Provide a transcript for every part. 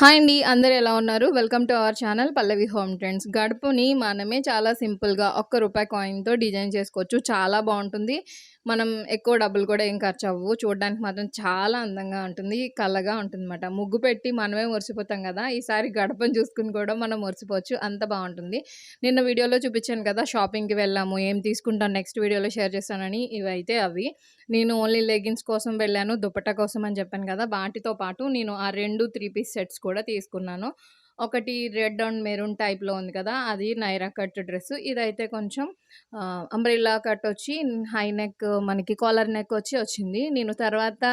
Hi అండి అందరు ఎలా ఉన్నారు? Welcome to our channel Pallavi home trends. గడుపుని మనమే చాలా సింపుల్గా ఒక్క రూపాయి కాయిన్తో డిజైన్ చేసుకోవచ్చు. చాలా బాగుంటుంది. మనం ఎక్కువ డబ్బులు కూడా ఏం ఖర్చు అవ్వవు చూడడానికి మాత్రం చాలా అందంగా ఉంటుంది కళ్ళగా ఉంటుంది అనమాట ముగ్గు పెట్టి మనమే మురిసిపోతాం కదా ఈసారి గడపను చూసుకుని కూడా మనం మురిసిపోవచ్చు. అంత బాగుంటుంది. నిన్న వీడియోలో చూపించాను కదా షాపింగ్కి వెళ్ళాము ఏం తీసుకుంటాను నెక్స్ట్ వీడియోలో షేర్ చేస్తానని ఇవైతే అవి. నేను ఓన్లీ లెగిన్స్ కోసం వెళ్ళాను దుపట్టా కోసం అని చెప్పాను కదా వాటితో పాటు నేను ఆ రెండు త్రీ పీస్ సెట్స్ కూడా తీసుకున్నాను. ఒకటి రెడ్ అండ్ మెరూన్ టైప్లో ఉంది కదా అది నైరా కట్ డ్రెస్ ఇదైతే కొంచెం అంబ్రిల్లా కట్ వచ్చి హై నెక్ మనకి కాలర్ నెక్ వచ్చి వచ్చింది. నేను తర్వాత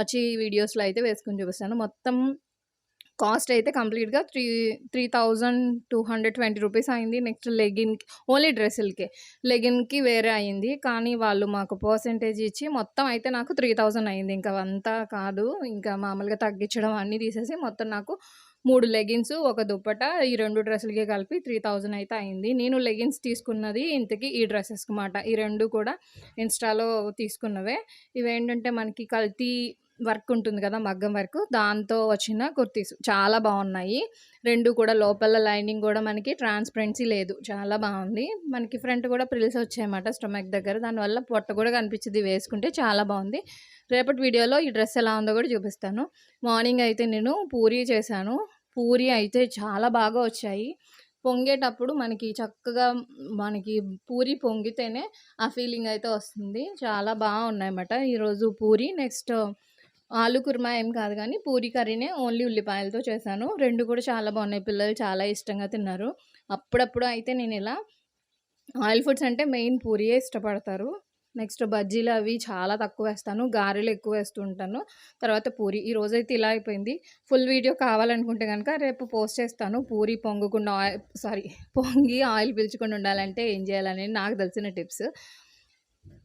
వచ్చి వీడియోస్లో అయితే వేసుకొని చూపిస్తాను. మొత్తం కాస్ట్ అయితే కంప్లీట్గా three three thousand two hundred twenty rupees అయింది. నెక్స్ట్ లెగిన్కి ఓన్లీ డ్రెస్సులకి. లెగిన్కి వేరే అయింది. కానీ వాళ్ళు మాకు పర్సంటేజ్ ఇచ్చి మొత్తం అయితే నాకు త్రీ థౌజండ్ అయింది. ఇంకా అంతా కాదు. ఇంకా మామూలుగా తగ్గించడం అన్నీ తీసేసి మొత్తం నాకు మూడు లెగిన్స్ ఒక దుప్పట ఈ రెండు డ్రెస్సులకి కలిపి త్రీ థౌజండ్ అయితే అయింది. నేను లెగిన్స్ తీసుకున్నది ఇంతకీ ఈ డ్రెస్సెస్కి మాట. ఈ రెండు కూడా ఇన్స్టాలో తీసుకున్నవే. ఇవేంటంటే మనకి కల్తీ వర్క్ ఉంటుంది కదా మగ్గం వర్క్. దాంతో వచ్చిన కుర్తీస్ చాలా బాగున్నాయి. రెండు కూడా లోపల లైనింగ్ కూడా మనకి ట్రాన్స్పరెన్సీ లేదు. చాలా బాగుంది. మనకి ఫ్రంట్ కూడా ప్రిల్స్ వచ్చాయన్నమాట స్టమక్ దగ్గర. దానివల్ల పొట్ట కూడా కనిపించింది వేసుకుంటే చాలా బాగుంది. రేపటి వీడియోలో ఈ డ్రెస్ ఎలా ఉందో కూడా చూపిస్తాను. మార్నింగ్ అయితే నేను పూరీ చేశాను. పూరి అయితే చాలా బాగా వచ్చాయి. పొంగేటప్పుడు మనకి చక్కగా మనకి పూరి పొంగితేనే ఆ ఫీలింగ్ అయితే వస్తుంది. చాలా బాగున్నాయన్నమాట. ఈరోజు పూరి. నెక్స్ట్ ఆలు కుర్మా ఏం కాదు కానీ పూరి కర్రీనే ఓన్లీ ఉల్లిపాయలతో చేశాను. రెండు కూడా చాలా బాగున్నాయి. పిల్లలు చాలా ఇష్టంగా తిన్నారు. అప్పుడప్పుడు అయితే నేను ఇలా ఆయిల్ ఫుడ్స్ అంటే మెయిన్ పూరియే ఇష్టపడతారు. నెక్స్ట్ బజ్జీలు అవి చాలా తక్కువ వేస్తాను. గారెలు ఎక్కువ వేస్తూ ఉంటాను. తర్వాత పూరి ఈ రోజైతే ఇలా అయిపోయింది. ఫుల్ వీడియో కావాలనుకుంటే కనుక రేపు పోస్ట్ చేస్తాను. పూరి పొంగకుండా ఆయిల్ సారీ పొంగి ఆయిల్ పీల్చకుండా ఉండాలంటే ఏం చేయాలని నాకు తెలిసిన టిప్స్.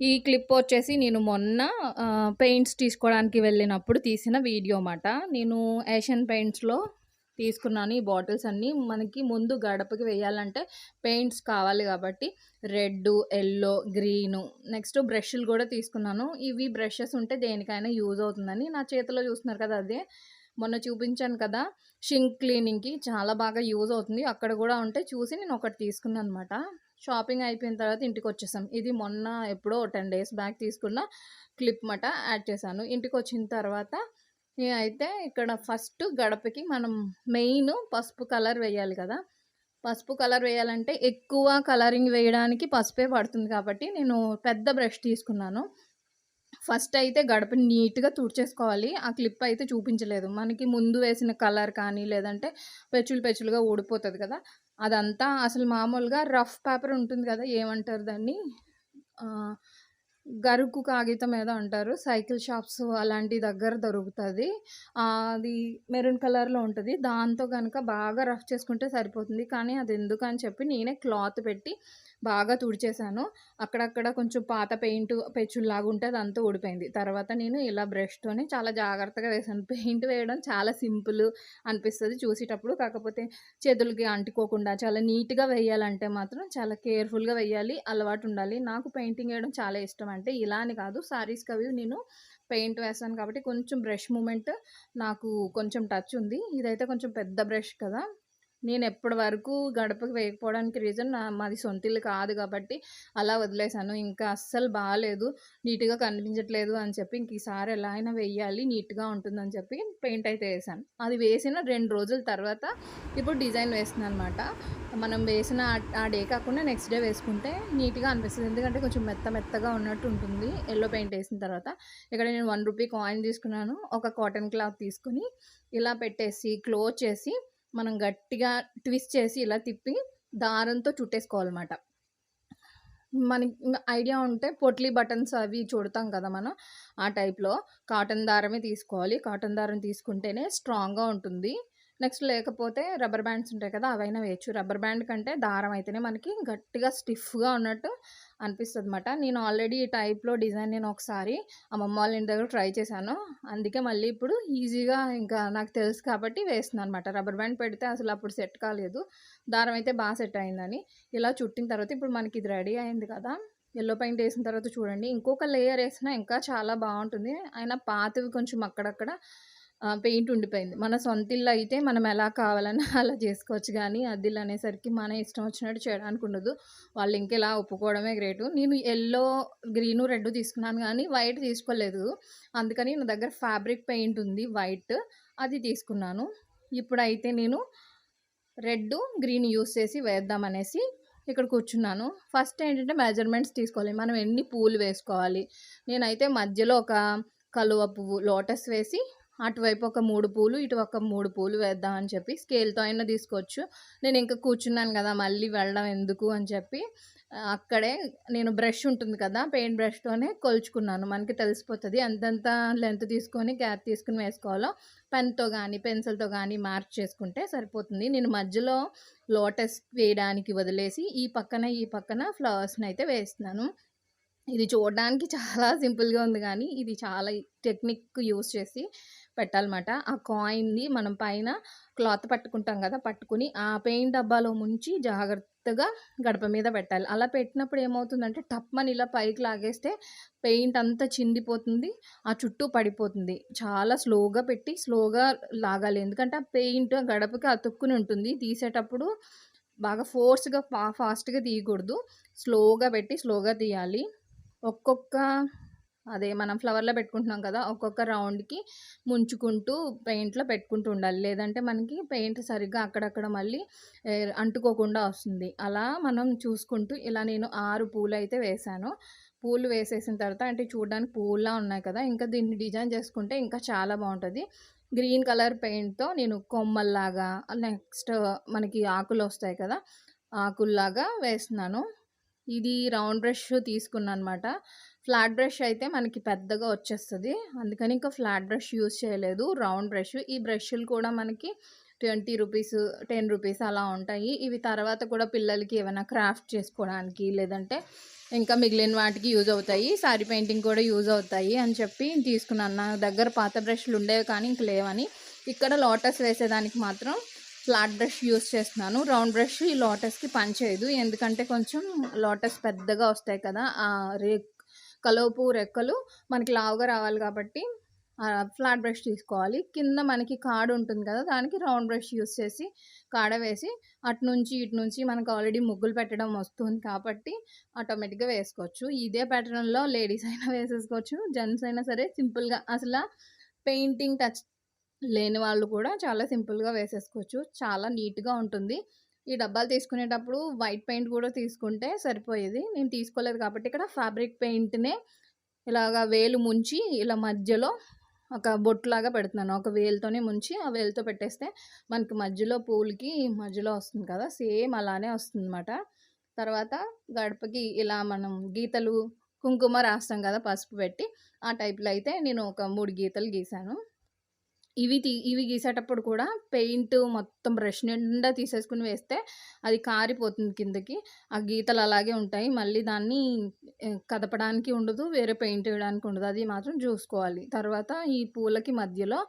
ఈ క్లిప్ వచ్చేసి నేను మొన్న పెయింట్స్ తీసుకోవడానికి వెళ్ళినప్పుడు తీసిన వీడియో అన్నమాట. నేను ఏషియన్ పెయింట్స్లో తీసుకున్నాను ఈ బాటిల్స్ అన్నీ. మనకి ముందు గడపకి వేయాలంటే పెయింట్స్ కావాలి కాబట్టి రెడ్ ఎల్లో గ్రీను నెక్స్ట్ బ్రష్లు కూడా తీసుకున్నాను. ఇవి బ్రషెస్ ఉంటే దేనికైనా యూజ్ అవుతుందని. నా చేతిలో చూస్తున్నారు కదా అదే మొన్న చూపించాను కదా షింక్ క్లీనింగ్కి చాలా బాగా యూజ్ అవుతుంది. అక్కడ కూడా ఉంటే చూసి నేను ఒకటి తీసుకున్నాను అనమాట షాపింగ్ అయిపోయిన తర్వాత ఇంటికి వచ్చేసాం ఇది మొన్న ఎప్పుడో టెన్ డేస్ బ్యాక్ తీసుకున్న క్లిప్ మట యాడ్ చేశాను. ఇంటికి వచ్చిన తర్వాత అయితే ఇక్కడ ఫస్ట్ గడపకి మనం మెయిన్ పసుపు కలర్ వేయాలి కదా. పసుపు కలర్ వేయాలంటే ఎక్కువ కలరింగ్ వేయడానికి పసుపే పడుతుంది కాబట్టి నేను పెద్ద బ్రష్ తీసుకున్నాను. ఫస్ట్ అయితే గడపని నీట్గా తుడిచేసుకోవాలి. ఆ క్లిప్ అయితే చూపించలేదు. మనకి ముందు వేసిన కలర్ కానీ లేదంటే పెచ్చులు పెచ్చులుగా ఊడిపోతుంది కదా. అదంతా అసలు మామూలుగా రఫ్ పేపర్ ఉంటుంది కదా ఏమంటారు దాన్ని? గరుకు కాగితం ఏదో అంటారు సైకిల్ షాప్స్ అలాంటి దగ్గర దొరుకుతుంది. అది మెరూన్ కలర్లో ఉంటుంది. దాంతో కనుక బాగా రఫ్ చేసుకుంటే సరిపోతుంది. కానీ అది ఎందుకు అని చెప్పి నేనే క్లాత్ పెట్టి బాగా తుడిచేసాను. అక్కడక్కడ కొంచెం పాత పెయింట్ పెచ్చుల్లాగా ఉంటే అదంతా ఊడిపోయింది. తర్వాత నేను ఇలా బ్రష్తోనే చాలా జాగ్రత్తగా వేసాను. పెయింట్ వేయడం చాలా సింపుల్ అనిపిస్తుంది చూసేటప్పుడు. కాకపోతే చేతులకి అంటుకోకుండా చాలా నీట్గా వేయాలంటే మాత్రం చాలా కేర్ఫుల్గా వేయాలి అలవాటు ఉండాలి. నాకు పెయింటింగ్ వేయడం చాలా ఇష్టం. అంటే ఇలా అని కాదు సారీస్కి అవి నేను పెయింట్ వేస్తాను కాబట్టి కొంచెం బ్రష్ మూమెంట్ నాకు కొంచెం టచ్ ఉంది. ఇదైతే కొంచెం పెద్ద బ్రష్ కదా. నేను ఎప్పటి వరకు గడపకి వేయకపోవడానికి రీజన్ నా మాది సొంతిల్లు కాదు కాబట్టి అలా వదిలేసాను ఇంకా అస్సలు బాగాలేదు నీట్గా కనిపించట్లేదు అని చెప్పి ఇంక ఈసారి ఎలా అయినా వేయాలి నీట్గా ఉంటుందని చెప్పి పెయింట్ అయితే వేసాను అది వేసిన రెండు రోజుల తర్వాత ఇప్పుడు డిజైన్ వేస్తున్నాను అనమాట మనం వేసిన ఆ డే కాకుండా నెక్స్ట్ డే వేసుకుంటే నీట్గా అనిపిస్తుంది. ఎందుకంటే కొంచెం మెత్త మెత్తగా ఉన్నట్టు ఉంటుంది ఎల్లో పెయింట్ వేసిన తర్వాత. ఇక్కడ నేను వన్ రూపీ కాయిన్ తీసుకున్నాను. ఒక కాటన్ క్లాత్ తీసుకుని ఇలా పెట్టేసి క్లోజ్ చేసి మనం గట్టిగా ట్విస్ట్ చేసి ఇలా తిప్పి దారంతో చుట్టేసుకోవాలన్నమాట. మనకి ఐడియా ఉంటే పొట్లీ బటన్స్ అవి చూడతాం కదా మనం ఆ టైప్లో. కాటన్ దారమే తీసుకోవాలి. కాటన్ దారం తీసుకుంటేనే స్ట్రాంగ్గా ఉంటుంది. నెక్స్ట్ లేకపోతే రబ్బర్ బ్యాండ్స్ ఉంటాయి కదా అవైనా వేయచ్చు. రబ్బర్ బ్యాండ్ కంటే దారం అయితేనే మనకి గట్టిగా స్టిఫ్గా ఉన్నట్టు అనిపిస్తుంది అనమాట నేను ఆల్రెడీ ఈ టైప్లో డిజైన్ నేను ఒకసారి అమ్మమ్మ వాళ్ళ ఇంటి దగ్గర ట్రై చేశాను. అందుకే మళ్ళీ ఇప్పుడు ఈజీగా ఇంకా నాకు తెలుసు కాబట్టి వేస్తున్నాను అనమాట రబ్బర్ బ్యాండ్ పెడితే అసలు అప్పుడు సెట్ కాలేదు. దారం అయితే బాగా సెట్ అయిందని. ఇలా చుట్టిన తర్వాత ఇప్పుడు మనకి ఇది రెడీ అయింది కదా ఎల్లో పెయింట్ వేసిన తర్వాత చూడండి. ఇంకొక లేయర్ వేసినా ఇంకా చాలా బాగుంటుంది. అయినా పాతవి కొంచెం అక్కడక్కడ పెయింట్ ఉండిపోయింది. మన సొంత ఇల్లు అయితే మనం ఎలా కావాలన్నా అలా చేసుకోవచ్చు కానీ అద్దిల్లు అనేసరికి మన ఇష్టం వచ్చినట్టు చేయడానికి ఉండదు. వాళ్ళు ఇంకెలా ఒప్పుకోవడమే గ్రేటు. నేను ఎల్లో గ్రీను, రెడ్ తీసుకున్నాను కానీ వైట్ తీసుకోలేదు. అందుకని నా దగ్గర ఫ్యాబ్రిక్ పెయింట్ ఉంది వైట్. అది తీసుకున్నాను. ఇప్పుడైతే నేను రెడ్ గ్రీన్ యూస్ చేసి వేద్దామనేసి ఇక్కడ కూర్చున్నాను. ఫస్ట్ ఏంటంటే మెజర్‌మెంట్స్ తీసుకోవాలి. మనం ఎన్ని పూలు వేసుకోవాలి. నేనైతే మధ్యలో ఒక కలువ పువ్వు, లోటస్ వేసి అటువైపు ఒక మూడు పూలు, ఇటు ఒక మూడు పూలు వేద్దాం అని చెప్పి స్కేల్‌తో అయినా తీసుకోవచ్చు. నేను ఇంకా కూర్చున్నాను కదా మళ్ళీ వెళ్ళడం ఎందుకు అని చెప్పి అక్కడే నేను బ్రష్ ఉంటుంది కదా! పెయింట్ బ్రష్‌తోనే కొలుచుకున్నాను. మనకి తెలిసిపోతుంది ఎంతెంత లెంత్ తీసుకొని, గ్యాప్ తీసుకొని వేసుకోవాలో పెన్‌తో కానీ పెన్సిల్‌తో కానీ మార్క్ చేసుకుంటే సరిపోతుంది. నేను మధ్యలో లోటస్ వేయడానికి వదిలేసి, ఈ పక్కన, ఈ పక్కన ఫ్లవర్స్ని అయితే వేస్తున్నాను. ఇది చూడడానికి చాలా సింపుల్‌గా ఉంది కానీ ఇది చాలా టెక్నిక్ యూస్ చేసి పెట్టాలన్నమాట. ఆ కాయిన్‌ని మనం పైన క్లాత్ పట్టుకుంటాం కదా పట్టుకొని ఆ పెయింట్ డబ్బాలో ముంచి జాగ్రత్తగా గడప మీద పెట్టాలి. అలా పెట్టినప్పుడు ఏమవుతుందంటే టప్‌మని ఇలా పైకి లాగేస్తే పెయింట్ అంతా చిందిపోతుంది. ఆ చుట్టూ పడిపోతుంది. చాలా స్లోగా పెట్టి స్లోగా లాగాలి. ఎందుకంటే ఆ పెయింట్ గడపకి అతుక్కుని ఉంటుంది. తీసేటప్పుడు బాగా ఫోర్స్‌గా ఫా ఫాస్ట్‌గా తీయకూడదు. స్లోగా పెట్టి స్లోగా తీయాలి. ఒక్కొక్క అదే మనం ఫ్లవర్‌లో పెట్టుకుంటున్నాం కదా! ఒక్కొక్క రౌండ్‌కి ముంచుకుంటూ పెయింట్‌లో పెట్టుకుంటూ ఉండాలి. లేదంటే మనకి పెయింట్ సరిగ్గా అక్కడక్కడ మళ్ళీ అంటుకోకుండా వస్తుంది. అలా మనం చూసుకుంటూ ఇలా నేను ఆరు పూలు అయితే వేశాను. పూలు వేసేసిన తర్వాత అంటే చూడడానికి పువ్వుల్లా ఉన్నాయి కదా! ఇంకా దీన్ని డిజైన్ చేసుకుంటే ఇంకా చాలా బాగుంటుంది గ్రీన్ కలర్ పెయింట్‌తో నేను కొమ్మల్లాగా నెక్స్ట్ మనకి ఆకులు వస్తాయి కదా! ఆకుల్లాగా వేస్తున్నాను. ఇది రౌండ్ బ్రష్ తీసుకున్నానన్నమాట. ఫ్లాట్ బ్రష్ అయితే మనకి పెద్దగా వచ్చేస్తుంది అందుకని ఇంకా ఫ్లాట్ బ్రష్ యూజ్ చేయలేదు. Round brush. ఈ బ్రష్‌లు కూడా మనకి ట్వంటీ రూపీస్ టెన్ రూపీస్ అలా ఉంటాయి. ఇవి తర్వాత కూడా పిల్లలకి ఏమైనా క్రాఫ్ట్ చేసుకోవడానికి, లేదంటే ఇంకా మిగిలిన వాటికి యూజ్ అవుతాయి. సారీ పెయింటింగ్ కూడా యూజ్ అవుతాయి అని చెప్పి తీసుకున్నాను. నా దగ్గర పాత బ్రష్‌లు ఉండేవి కానీ ఇంక లేవని. ఇక్కడ లోటస్ వేసేదానికి మాత్రం ఫ్లాట్ బ్రష్ యూజ్ చేస్తున్నాను. రౌండ్ బ్రష్ ఈ లోటస్‌కి పనిచేయదు. ఎందుకంటే కొంచెం లోటస్ పెద్దగా వస్తాయి కదా! ఆ రే కలోపు రెక్కలు మనకి లావుగా రావాలి కాబట్టి ఫ్లాట్ బ్రష్ తీసుకోవాలి. కింద మనకి కాడ ఉంటుంది కదా! దానికి రౌండ్ బ్రష్ యూస్ చేసి కాడ వేసి అటు నుంచి, ఇటు నుంచి మనకు ఆల్రెడీ ముగ్గులు పెట్టడం వస్తుంది కాబట్టి ఆటోమేటిక్‌గా వేసుకోవచ్చు. ఇదే ప్యాటర్న్‌లో లేడీస్ అయినా వేసేసుకోవచ్చు. జెంట్స్ అయినా సరే సింపుల్‌గా అసలు పెయింటింగ్ టచ్ లేని వాళ్ళు కూడా చాలా సింపుల్‌గా వేసేసుకోవచ్చు. చాలా నీట్‌గా ఉంటుంది. ఈ డబ్బాలు తీసుకునేటప్పుడు వైట్ పెయింట్ కూడా తీసుకుంటే సరిపోయేది. నేను తీసుకోలేదు కాబట్టి ఇక్కడ ఫ్యాబ్రిక్ పెయింట్‌నే ఇలాగా వేలు ముంచి ఇలా మధ్యలో ఒక బొట్టులాగా పెడుతున్నాను. ఒక వేలుతోనే ముంచి ఆ వేలుతో పెట్టేస్తే మనకి మధ్యలో పూలకి మధ్యలో వస్తుంది కదా! సేమ్ అలానే వస్తుందన్నమాట. తర్వాత గడపకి ఇలా మనం గీతలు, కుంకుమ రాస్తాం కదా! పసుపు పెట్టి ఆ టైప్‌లో అయితే నేను ఒక మూడు గీతలు గీశాను. ఇవి తీ ఇవి గీసేటప్పుడు కూడా పెయింట్ మొత్తం బ్రష్ నిండా తీసేసుకొని వేస్తే అది కారిపోతుంది కిందకి. ఆ గీతలు అలాగే ఉంటాయి. మళ్ళీ దాన్ని కదపడానికి ఉండదు. వేరే పెయింట్ వేయడానికి ఉండదు. అది మాత్రం చూసుకోవాలి. తర్వాత ఈ పూలకి మధ్యలో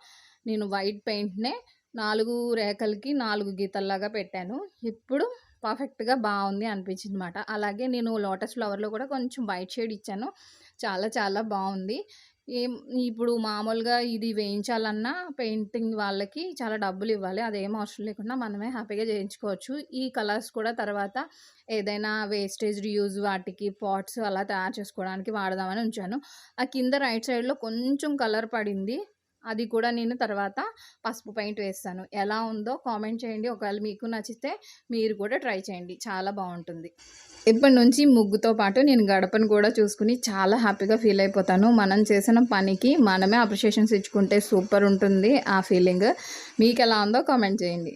నేను వైట్ పెయింట్‌నే నాలుగు రేఖలకి నాలుగు గీతల్లాగా పెట్టాను. ఇప్పుడు పర్ఫెక్ట్‌గా బాగుంది అనిపించింది అనమాట అలాగే నేను లోటస్ ఫ్లవర్‌లో కూడా కొంచెం వైట్ షేడ్ ఇచ్చాను. చాలా చాలా బాగుంది ఏం ఇప్పుడు మామూలుగా ఇది వేయించాలన్నా పెయింటింగ్ వాళ్ళకి చాలా డబ్బులు ఇవ్వాలి అదేం అవసరం లేకుండా మనమే హ్యాపీగా చేయించుకోవచ్చు. ఈ కలర్స్ కూడా తర్వాత ఏదైనా వేస్టేజ్ రీయూజ్ వాటికి పాట్స్ అలా తయారు చేసుకోవడానికి వాడదామని ఉంచాను. ఆ కింద రైట్ సైడ్‌లో కొంచెం కలర్ పడింది. అది కూడా నేను తర్వాత పసుపు పెయింట్ వేస్తాను. ఎలా ఉందో కామెంట్ చేయండి. ఒకవేళ మీకు నచ్చితే మీరు కూడా ట్రై చేయండి. చాలా బాగుంటుంది ఇప్పటి నుంచి ముగ్గుతో పాటు నేను గడపను కూడా చూసుకొని చాలా హ్యాపీగా ఫీల్ అయిపోతాను. మనం చేసిన పనికి మనమే అప్రిషియేషన్స్ ఇచ్చుకుంటే సూపర్ ఉంటుంది ఆ ఫీలింగ్. మీకు ఎలా ఉందో కామెంట్ చేయండి.